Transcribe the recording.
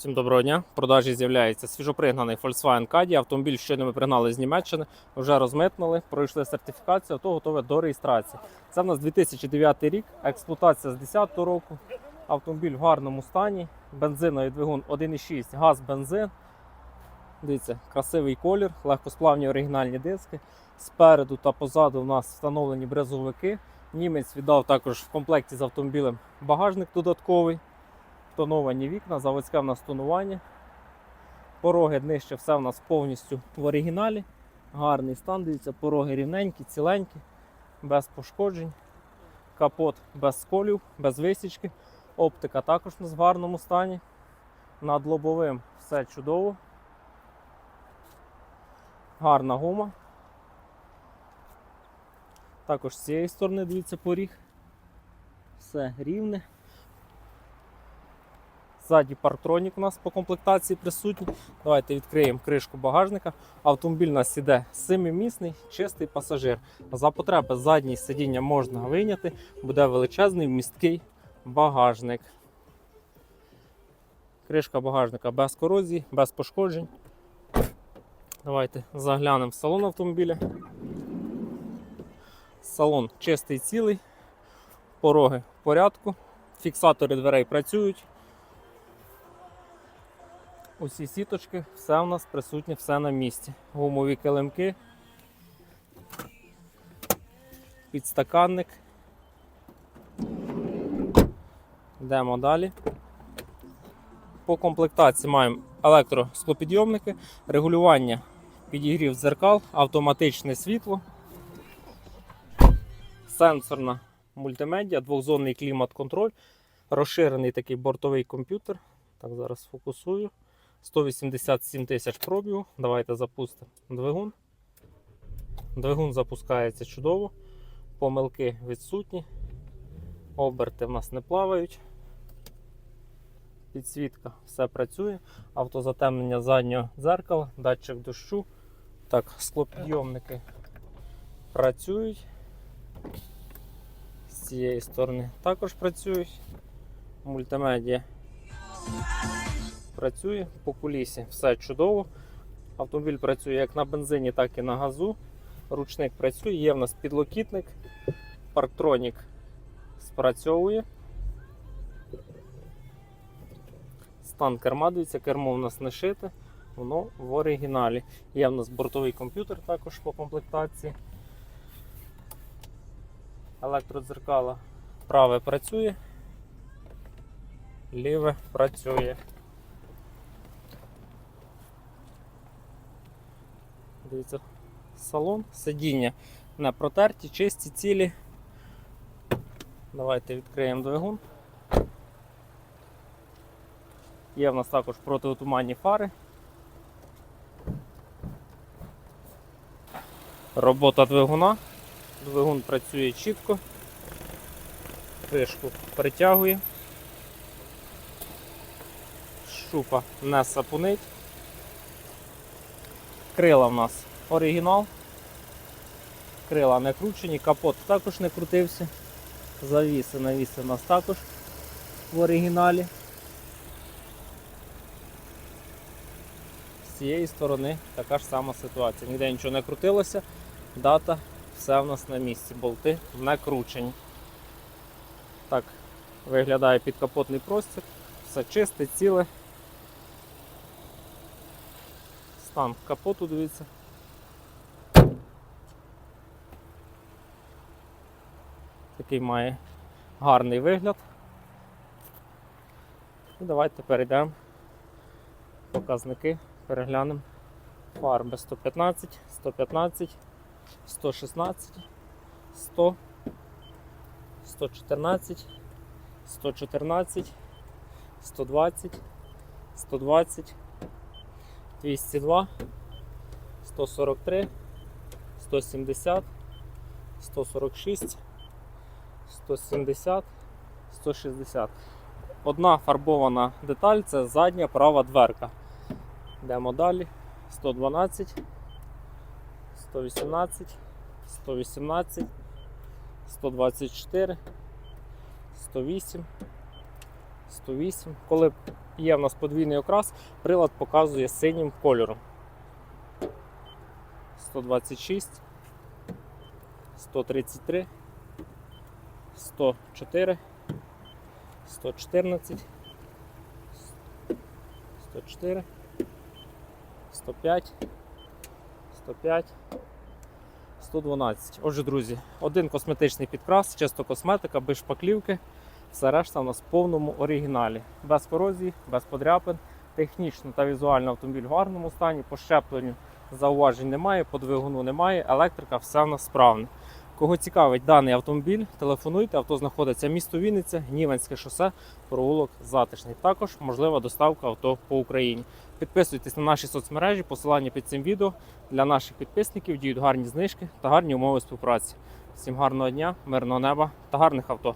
Всім доброго дня. В продажі з'являється свіжопригнаний Volkswagen Caddy. Автомобіль щойно ми пригнали з Німеччини, вже розмитнили, пройшли сертифікацію, авто готове до реєстрації. Це в нас 2009 рік, експлуатація з 2010 року. Автомобіль в гарному стані, бензиновий двигун 1,6, газ, бензин. Дивіться, красивий колір, легкосплавні оригінальні диски. Спереду та позаду у нас встановлені брезовики. Німець віддав також в комплекті з автомобілем багажник додатковий тоновані вікна, заводське в нас тонування. Пороги днище, все в нас повністю в оригіналі. Гарний стан, дивіться, пороги рівненькі, ціленькі, без пошкоджень. Капот без сколів, без висічки. Оптика також у нас в гарному стані. Над лобовим все чудово. Гарна гума. Також з цієї сторони, дивіться, поріг. Все рівне. Ззаді парктронік у нас по комплектації присутній. Давайте відкриємо кришку багажника. Автомобіль у нас іде семимісний, чистий пасажир. За потреби заднє сидіння можна вийняти, буде величезний місткий багажник. Кришка багажника без корозії, без пошкоджень. Давайте заглянемо в салон автомобіля. Салон чистий цілий, пороги в порядку, фіксатори дверей працюють. Усі сіточки, все у нас присутнє, все на місці. Гумові килимки, підстаканник. Йдемо далі. По комплектації маємо електросклопідйомники, регулювання підігрів дзеркал, автоматичне світло, сенсорна мультимедіа, двохзонний клімат-контроль, розширений такий бортовий комп'ютер. Так, зараз фокусую. 187 тисяч пробігу. Давайте запустимо двигун. Двигун запускається чудово. Помилки відсутні. Оберти в нас не плавають. Підсвітка все працює. Автозатемнення заднього дзеркала, датчик дощу. Так, склопідйомники працюють. З цієї сторони також працюють. Мультимедіа працює по кулісі. Все чудово. Автомобіль працює як на бензині, так і на газу. Ручник працює, є в нас підлокітник, парктронік спрацьовує. Стан керма, дивіться, кермо у нас не шите, воно в оригіналі. Є в нас бортовий комп'ютер також по комплектації. Електродзеркала праве працює, ліве працює. Дивіться, салон, сидіння не протерті, чисті, цілі. Давайте відкриємо двигун. Є в нас також протитуманні фари. Робота двигуна. Двигун працює чітко. Кришку притягує. Шупа не сапунить. Крила в нас оригінал. Крила не кручені, капот також не крутився. Завіси, навіси у нас також в оригіналі. З цієї сторони така ж сама ситуація. Ніде нічого не крутилося, дата, все в нас на місці, болти не кручені. Так виглядає підкапотний простір, все чисте, ціле. Стан капоту, дивіться. Такий має гарний вигляд. І давайте перейдемо. Показники переглянемо. Фарби 115, 115, 116, 100, 114, 114, 120, 120. 202, 143, 170, 146, 170, 160. Одна фарбована деталь це задня права дверка. Йдемо далі. 112, 118, 118, 124, 108, 108. Коли Є в нас подвійний окрас, прилад показує синім кольором. 126, 133, 104, 114, 104, 105, 105, 112. Отже, друзі, один косметичний підкрас, чисто косметика, без шпаклівки. Все решта у нас в повному оригіналі. Без корозії, без подряпин. Технічно та візуально автомобіль в гарному стані. По щепленню зауважень немає, по двигуну немає, електрика, все в нас справне. Кого цікавить даний автомобіль, телефонуйте. Авто знаходиться місто Вінниця, Гніванське шосе, провулок Затишний. Також можлива доставка авто по Україні. Підписуйтесь на наші соцмережі, посилання під цим відео. Для наших підписників діють гарні знижки та гарні умови співпраці. Всім гарного дня, мирного неба та гарних авто.